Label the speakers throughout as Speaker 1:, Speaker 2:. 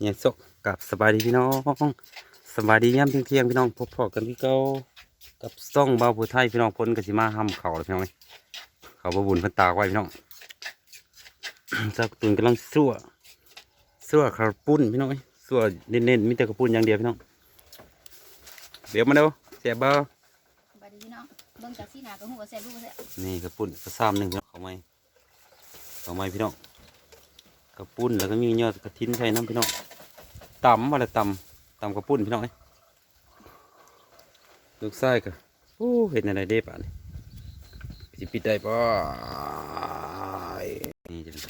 Speaker 1: เนี่ยสกกับสบายดีพี่น้องสบายดีย่ำเที่ยงๆพี่น้องพบพอกันพี่เก้ากับซ่องเบาผู้ไทยพี่น้องพ้นกสิมาห้ำเขาแล้วพี่น้องเอ้ยเขาบบุญเพันตากไว้พี่น้องเจ้าตุนกำลังสั่วสั่วข้าวปุ้นพี่น้องเอ้ยสั่วเน้นๆมีแต่ข้าวปุ้นอย่างเดียวพี่น้องเดี๋ยวมาเด้อเสียบเบา
Speaker 2: บายดีพี่น้องเบิ่งจากสีหน้าก็หัวแซ่บรู้บ่แซ่บ
Speaker 1: นี่กระปุ้นกระซ้ำหนึ่งพี่น้องเขาไม่เขาไม่พี่น้อง กระปุ้นแล้วก็มียอดกระทิ้นใส่น้ำพี่น้องตำอะไรตำตำกระปุ้นพี่น้องเอ้ยลูกไส้ก็โอ้เห็นอะไรเด้ป่ะนี่สิปิดได้ป่ะนี่จะเป็น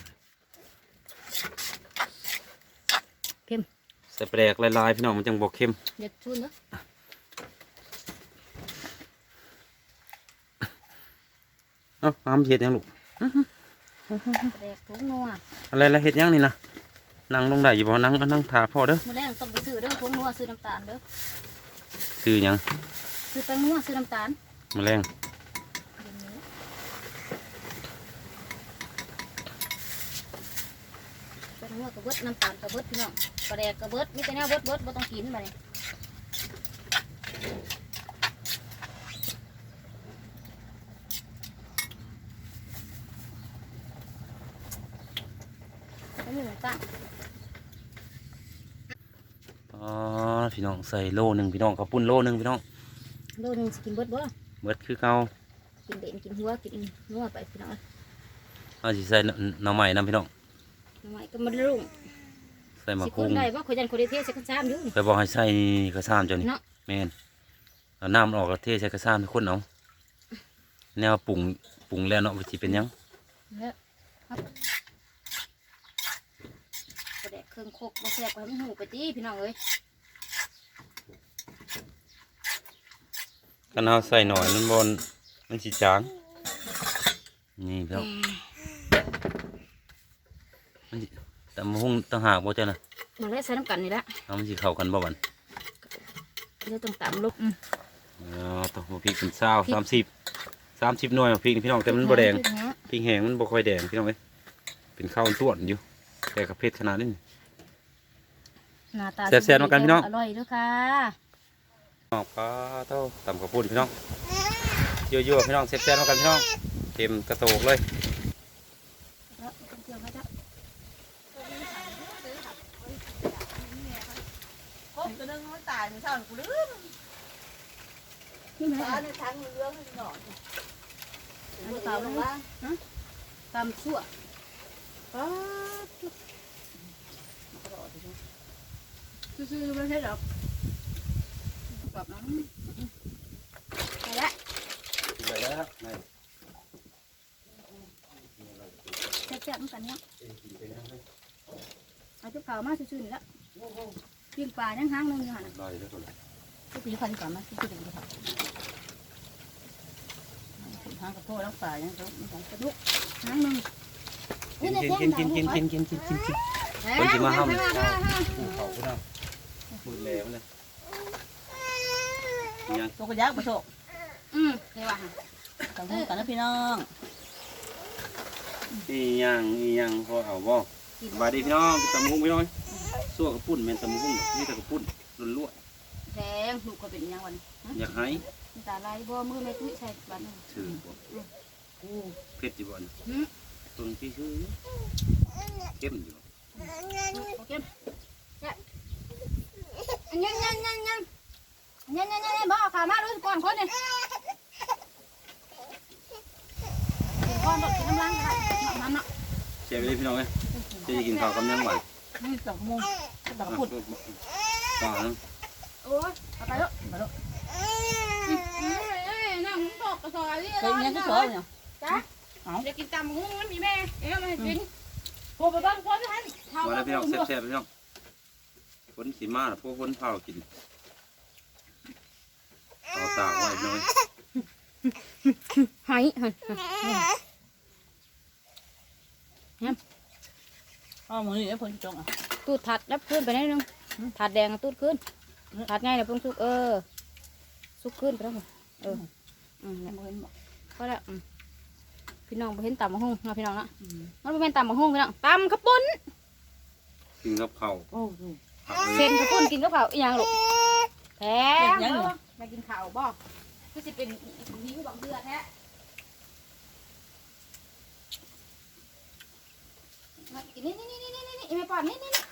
Speaker 2: เข้ม
Speaker 1: ใส่แปลกลายๆพี่น้องมันจังบอกเข้ม
Speaker 2: เด็ดชุนเด้อ
Speaker 1: เอ้าอ้ามเห็ดยังลูก
Speaker 2: แดกถุงนัว
Speaker 1: อะไรละเห็ดยังนี่นะนั่งลงได้อยู่บ่นั่งนั่งทาพ่อเด้อ
Speaker 2: มื้อแรกต้องไปซื้อเด้อถุงนัวซื้อน้ำตาลเด้อ
Speaker 1: ซื้อหยัง
Speaker 2: ซื้อแป้งนัวซื้อน้ำตาล
Speaker 1: แมลง
Speaker 2: เดี๋ยวนี้แป้งนัวกระเบิดน้ำตาลกระเบิดพี่น้องปลาแดกกระเบิดมีแต่แนวเบิดเบิดบ่ต้องกินบัดนี้แล้ว มีหมูตั้ง
Speaker 1: อ๋อพี่น้องใส่โลหนึ่งพี่น้องข้าวปุ้นโลหนึ่งพี่น้อง
Speaker 2: โลนึงสิกินเบิดบ่
Speaker 1: เบิดคือเก่า
Speaker 2: กินเด่นกินหัวกินนัวไปพี่น้อง
Speaker 1: เอาสิใส่หน่อหน่อไม้นํพี่น้อง
Speaker 2: ทำไมก็มันรุ่ง
Speaker 1: ใส่มะ
Speaker 2: สิ
Speaker 1: ก
Speaker 2: ค
Speaker 1: รู
Speaker 2: น
Speaker 1: ด
Speaker 2: ได้ว่าคนยันคนได้เทใส่ข้าวสามอยู่
Speaker 1: ไปบอกให้ใส่กระซ้ำเจ้านี่
Speaker 2: เนาะ
Speaker 1: แม่นเอาน้ำมันออกแล้วเทใส่กระซ้ำให้คนเอาแนวปรุงปรุงแล้วเนาะว่าสิเป็นหยัง
Speaker 2: แล้วกระแดก เครื่องโคกมาแซ่บกว่ามันหูไปตีพี่น้องเอ้ย
Speaker 1: กันเอาใส่หน่อยมันบนมันสิจาง นี่พี่น้องมันสิแต่มะฮุ่งต่างหากบ่เจ้าน่ะ
Speaker 2: มาแล้วใส่น้ำกันนี่ละ
Speaker 1: เอามันสิเข้ากันบ่บัน
Speaker 2: เดี๋ยวต้องตำลูกอืม
Speaker 1: เออตัวพริกเป็นเศร้าสามสิบสามสิบหน่วยพริกนี่พี่น้องแต่มันบ่แดงพริกแห้งมันบ่ค่อยแดงพี่น้องเอ้ยเป็นข้าวต้วนอยู่แต่กระเพชรขนาดนี้
Speaker 2: หน้าตา
Speaker 1: แซ่บๆเหมือนกันพี่น้อง
Speaker 2: อร่อยด้วยค่ะ
Speaker 1: ออกปลาเท่าตำกระปุ่นพี่น้องยั่วๆพี่น้องแซ่บๆเหมือนกันพี่น้องเต็มกระโตกเลย
Speaker 2: แล้วเกี่ยวกับจะ
Speaker 3: ครบตัวนึงมันตายมันเศร้ากูลืม
Speaker 2: นี่ไหม
Speaker 3: ตาในทางเรื่องหน่อย
Speaker 2: อันนี้เปล่าเลยตำชั่วป๊าด ซื่อๆไม่ใช่หรอกกับน้ำไปละ
Speaker 1: ไปแล้ว
Speaker 2: แซ่บๆเหมือนกันเนี่ยเอาจุกขาวมาซื่อๆนี่ละปิ้งปลายังห้างนึงอยู่หันน่ะ
Speaker 1: ลอยแล้วคน
Speaker 2: ก็ปีพันก่อนมาซื่อๆนี่ครับห้างกระโปงรักษายังต้องต้องกระดุกห้างนึง
Speaker 1: กินกินกินกินกินกินกินกินกินคนที่มาห้ามภูเขาพี่น้อง มือแหลมเลยยัง
Speaker 3: ตัวกระยักมาโชก
Speaker 2: อืมเฮ้ยว่ะ
Speaker 3: ต้องพูดกันนะพี่น้อง
Speaker 1: อีหยังอีหยังพอเอาบ่สบายดีพี่น้องตำมุ้งพี่น้องสั่วกระปุ่นแม่นตำมุ้งนี่แต่กระปุ่นล้วน
Speaker 2: แดงลูกก็เป็นยังวัน
Speaker 1: ๆอยากให้
Speaker 2: ตาลายบ่มือไม่ตุ้ยใส่บ้าน
Speaker 1: ถือบ่อู้เผ็ดอยู่บ่นะ
Speaker 2: หืม
Speaker 1: ตัวนี้ชื่อเข้มอยู่
Speaker 2: โอเคยังยังยังยังยังยังยังบ่ขาม nhanh nhanh nhanh nhanh nhanh nhanh nhanh bỏ cả má luôn còn con này con đột cái năm lăng này nọ nọ เจ๊ไป
Speaker 1: เลยพี่น้องเลยเจ๊จะกินข้าวกับน้ำหวาน
Speaker 3: นี่สองโมงสองขุด
Speaker 1: ต่อนะ
Speaker 2: ôi bà tay đó bà đó nó cũng thuộc cái
Speaker 3: sòi đi cái nhánh cái sòi nhỉ cá để kinh tầm cũng không
Speaker 2: có mì mè em ơi chính cô bà băng quá hắn มา
Speaker 1: แล้วพี่น้องแซ่บๆพี่น้อง คนสีมาพวกคนเผากินเอาตากไว้พี่น้องา
Speaker 2: ย
Speaker 3: อ๋อมือนี่ไอ้พนจงอะ
Speaker 2: ตูดถัดแล้วขึ้นไปนิดนึงถัดแดงตูดขึ้นถัดง่ายเลยเพิ่งสุกเออสุกขึ้นไปแล้วเอออืม
Speaker 3: มือนี่บอก
Speaker 2: ก็แล้วอืมพี่น้องไปเห็นตำมะฮุ่งเนาะพี่น้องเนาะมันเป็นตำมะฮุ่งพี่น้องตำข้าวปุ้น
Speaker 1: กินกับข้าว
Speaker 3: โอ้โห
Speaker 1: ผัก
Speaker 2: เซนกระปุ้นกินกับข้าวอีหยังลูกแท้
Speaker 3: เป็นหยังเหรอ
Speaker 2: มากินข้าวบ่คือสิเป็นหิวบักเดือแท้มากินนี่นี่นี่นี่นี่นี่ไม่ปอนนี่นี่นี่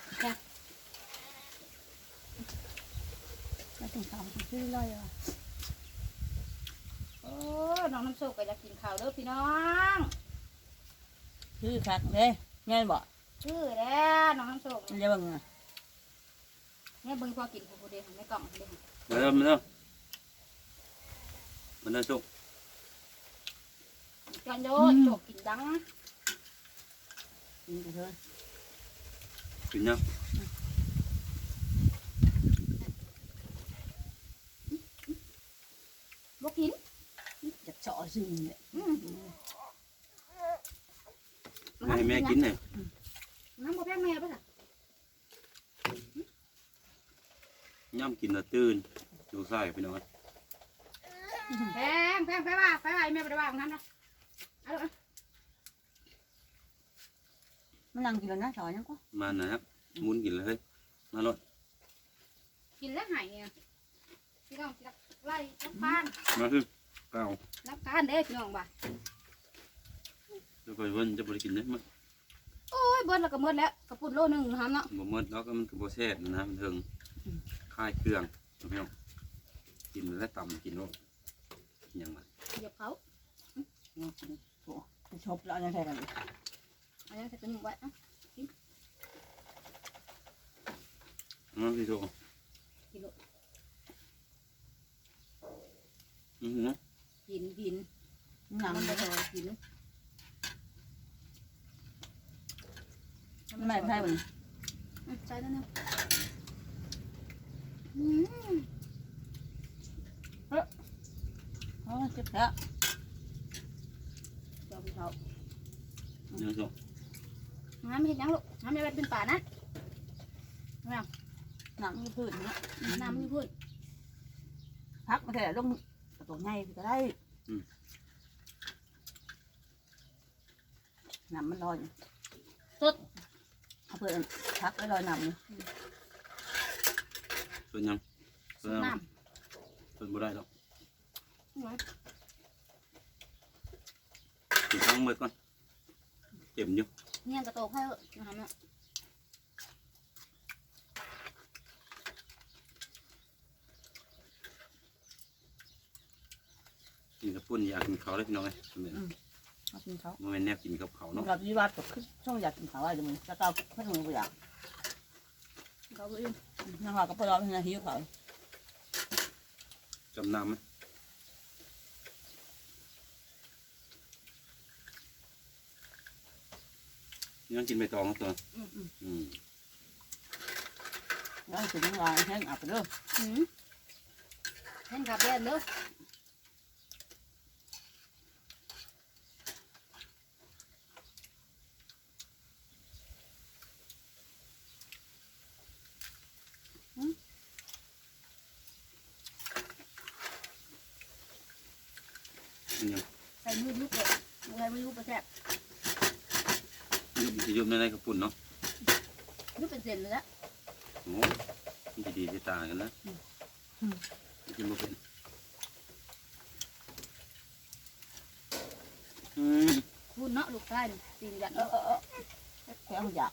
Speaker 3: ไม่ต้องทำซื้อเลยอะ
Speaker 2: โอ้น้องน้ำโชคก็อยากกินข้าวเด้อพี่น้อง
Speaker 3: ซื้อคักเด้แม่นบ่
Speaker 2: ชื่อแล้วน้องน้ำโชค
Speaker 3: มันจะเบิ่งอะ
Speaker 2: เนี่ยเบิ่งพอกินผู้เดียวไม่กล่องเดียว
Speaker 1: มาเริ่มมาเริ่มมาเริ่มสุก
Speaker 2: จอนโยโชคกินดัง
Speaker 3: กินกันเถอะ
Speaker 1: กินยัง
Speaker 2: บ่กิน
Speaker 3: อยากเจาะซึ่งเนี่ย
Speaker 2: อืม
Speaker 1: ไม่ให้แม่กินเลย
Speaker 2: น้ำบ่แพงแม่ป่ะน่ะ
Speaker 1: ย่ำ กินและตื่นดูใส่พี่น้อง
Speaker 2: แพงแพงแพงว่าแพงว่าแม่บ่ได้ว่าของนั้นนะเอาลูก
Speaker 3: มันนั่งกินแล้วนะถอยยังก็
Speaker 1: มานะครับหมุนกินเลยเฮ้ยมาลด
Speaker 2: กินแล้วหายเนี่ยพี่น้องสิไล่รับบ้าน
Speaker 1: มาคือเปล่า
Speaker 2: รับการเด้อพี่น้องบ่า
Speaker 1: แล้วก็เวันจะบริกินได้มั้ย
Speaker 2: โอ้ยเบิดแล้วก็หมดแล้วกระปุกโลหนึงนะครับเนาะ
Speaker 1: บ่หมดแล้วก็มันก็บ่แซ่บนะมันเถิง คลายเครื่องพี่น้องกินแล้วต่ำกินแล้วยังไง
Speaker 2: เหยียบเขา
Speaker 3: โอ้จะชบแล้วยังไงกัน
Speaker 2: เอายังใส่จมูกไว้เอ้า
Speaker 1: มาพี่โต
Speaker 2: กินลูก
Speaker 1: อือหือ
Speaker 2: กินกิน
Speaker 3: นั่ง
Speaker 2: มัน
Speaker 3: ไม่
Speaker 2: บ่พอกิน
Speaker 3: ไม่ใช่มัน
Speaker 2: อืมใส่แล้วเนาะอืม
Speaker 3: อ๋อเจ็บแล้ว
Speaker 2: เดี๋ยวพี่เขา
Speaker 1: ยังโต
Speaker 2: น้ำไม่เห็นยังลูกน้ำไม่เป็นป่านะ
Speaker 3: นั่งมีพื้นนะ
Speaker 2: น้ำไม่พูด
Speaker 3: พักมาแต่ลงตัวง่ายก็ได้น้ำมันลอยเอาเพื่อนพักไว้ลอยน้ำ
Speaker 1: ส่วนยังส่วน
Speaker 2: น้
Speaker 1: ส่วนบ่ได้หรอกำกินทั้งหมดก่อนเต็มอยู่
Speaker 2: เนี่ยกระโตกให้เถอะนะครับเนี่ย
Speaker 1: กินกับปุ้นอยากกินเขาวเลยพี่น้องเลย
Speaker 3: เอากินเขา
Speaker 1: มันเป็นแนวกินกับเขาว
Speaker 3: มัน
Speaker 1: เนาะ
Speaker 3: กับวิวัฒน์กับช่องอยากกินเขาอะไรมึงจะเก้าเพื่อนมึงไปอยาก
Speaker 2: เขาไปยุ่ง
Speaker 3: นั่งรอกับพ่อรอเพื่อนหิวเขา
Speaker 1: จำนำไหมยังกินใบตองครับตัว
Speaker 2: อืมอืม
Speaker 1: อืม
Speaker 3: แล้วถึงน้ำลายแห้งอาบไปเด้อ
Speaker 2: อืมเห็นกับเบนเด้อ
Speaker 1: ยัง
Speaker 2: ใส่มือยุบเลยอะไรไม่ยุบประแทบ
Speaker 1: ยุบสิยุบในในกระปุ่นเนาะ
Speaker 2: ยุบเป็นเส้นเลยละ
Speaker 1: โอ้มันจะดีจะตายกันนะกินบ่เป็นอืม
Speaker 2: พูดเนาะลูกชายนี่ตีนยัน
Speaker 3: เออเออเออแถวอยาก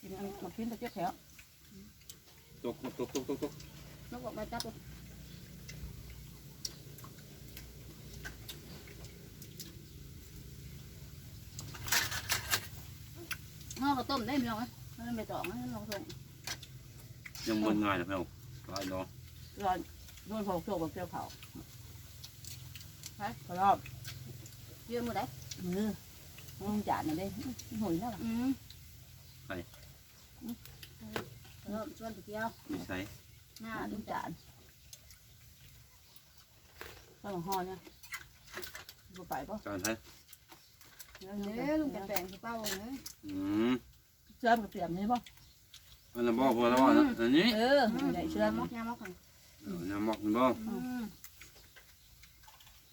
Speaker 3: กินอันมากินตะเกียบแถว
Speaker 1: ตกตกตกตกตก
Speaker 2: ลูกบอกมาจับเลย ห่อข้าวต้มได้ไหมน้องมันไม่ต้องนะลองส่ง
Speaker 1: ยังมันง่ายนะพี่น้องลายเนาะ
Speaker 3: รอนโดนพวกโซ่กับเกี่ยวเขาไปรอบ
Speaker 2: เยอะมือไหน
Speaker 3: มือมึงจานน่ะเด้หุ่นแล้วล่ะ
Speaker 2: อืมเริ่มชวนไปเที่ยว
Speaker 1: มีใส่
Speaker 2: หน้า
Speaker 3: อ่า
Speaker 2: ดู
Speaker 3: ดู
Speaker 2: จ้ะ
Speaker 3: จานก็ห่อเนี่ยดูไปปะ
Speaker 1: จานไทย
Speaker 2: เด้ลุงจะแต่งที่เป้าเลย
Speaker 1: อืม
Speaker 3: เชื่อมกับเสียมนี่ปะ
Speaker 1: อันนั้นบ่พอแล้วบ่นะอันนี้
Speaker 3: เออได้เชื่อม
Speaker 2: มอกยามอกขัน
Speaker 1: เอาน้ำหมอกมันบ่
Speaker 2: อืม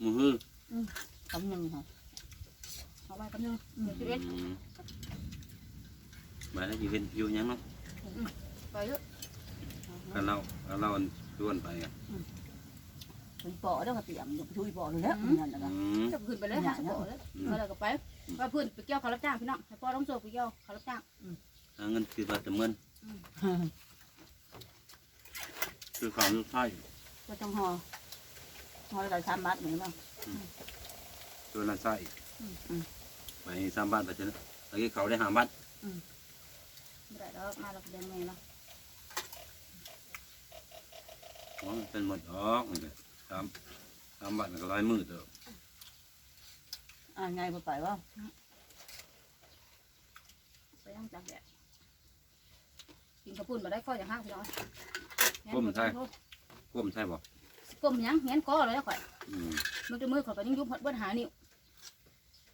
Speaker 1: มือฮือ
Speaker 3: คำหนึ่งค่ะ
Speaker 2: เอาไว้กันนึงเดี๋ยวชีวิต
Speaker 1: อืมมาแล้วอยู่เป็นอยู่หยังเนาะ
Speaker 2: ไปเยอะ
Speaker 1: กัเรากันเราชวนไปอะ
Speaker 3: ไปปอแล้วก็เตรียมอยู่ช่วยปอเลยแล้วนั่นแหละ
Speaker 1: อืม
Speaker 2: จะขึ้นไปเลยหาสปอเลยก็เลยก็ไป ว่าเพื่อนไปเกี่ยวเขารับจ้างพี่น้องให้พ่อต้องโซ่ไปเกี่ยวเขารับจ้าง
Speaker 1: หาเงินคือว่าจะเงินคือความลูกไส้
Speaker 3: ก็ต้องห่อห่ออะไรสามบาทเหมือนบ้าง
Speaker 1: ตัวนั้นไส้
Speaker 3: อืม
Speaker 1: ไปสามบ้านไปเจอตะกี้เขาได้หาบ้าน
Speaker 2: ไม่ได้แล้วมาเราเดินไงเนาะ
Speaker 1: อ๋อเป็นหมดดอกนี่แหละสามสามบ้านก็ร้อยมือเด้อ
Speaker 3: อ่าไงไปไปว่า
Speaker 2: ไปย่างจากแดดกินกระปุ่นมาได้ข้ออย่างห้างพี่น้อง
Speaker 1: ก้มใช่บ่
Speaker 2: ก้มยังเงี้ยก้อเลยแล้วข่อย
Speaker 1: อืม
Speaker 2: มือจะมือข่อยไปยังยุบเบิ้ลหานิ้ว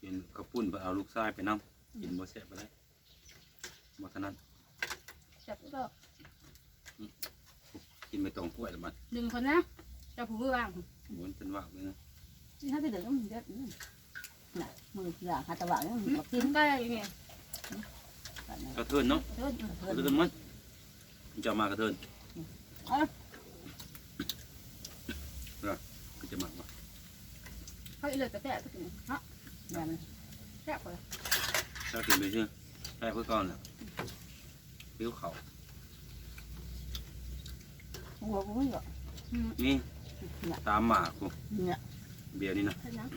Speaker 1: กินกระปุ้นไปเอาลูกไส้ไปน้ำกินบ่แซ่บไปเลยบ่เท่านั้น
Speaker 2: จับก็
Speaker 1: กินไปตรงกล้วยละมัน
Speaker 2: หนึ่งคนนะจะผูกมือวาง
Speaker 1: หมุนเป็นว่าวเลยนะ
Speaker 3: ที่ถ้าไปเดือดต้องเดือด น่ะมือหลาหาตะวันแล้วมันกิน
Speaker 2: ได้ยังไง
Speaker 1: กระเทินเนาะ
Speaker 2: เดิน
Speaker 1: กระเทินมันมันจะมากระเทินก็จะมากมา
Speaker 2: เขาอีเลยแต่แต่ก็ถึงเนาะ
Speaker 3: นั่น
Speaker 2: แซ่บเลย
Speaker 1: ถ้ากินไปชื่อแค่เพื่อก่อนแหละปิ้วเขา
Speaker 3: หัวกูไม่หรอก
Speaker 1: นี่ ตามหมากู
Speaker 3: เนี่ย
Speaker 1: เบียร์นี่นะ
Speaker 2: เท่านั้น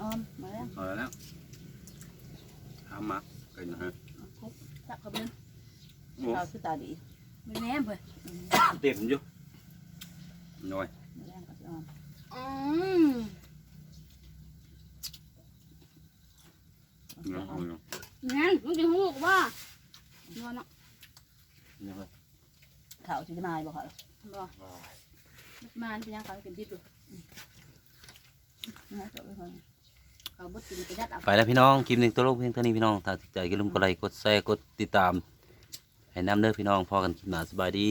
Speaker 3: ออมมาแล้ว
Speaker 1: เอาแล้วตามหมากันนะฮะ
Speaker 2: จับเขาเป็น
Speaker 1: โอ้
Speaker 3: เราคือตาดี
Speaker 2: เป็นแหนมเลย
Speaker 1: เต็มอยู่น้อย
Speaker 3: มาแล้วก็ออม
Speaker 2: อืม
Speaker 1: เนาะเอาเนาะ
Speaker 2: แหนมมึงจะหูกว่าเนาะเนาะ
Speaker 1: นี่ครับ
Speaker 3: ข่าวชิดมาบอกเขา
Speaker 2: บ่มาเป็นยังเขาเป็นดิบอยู่
Speaker 3: นะจบไปคน
Speaker 2: เขาบดกินไปยัดเอา
Speaker 1: ไปแล้วพี่น้องคลิปหนึ่งตัวโลกเพียงเท่านี้พี่น้องถ้าติดใจก็ลืมกดไลค์กดแชร์กดติดตามให้น้ำเด้อพี่น้องพอกันคลิปหน้าสบายดี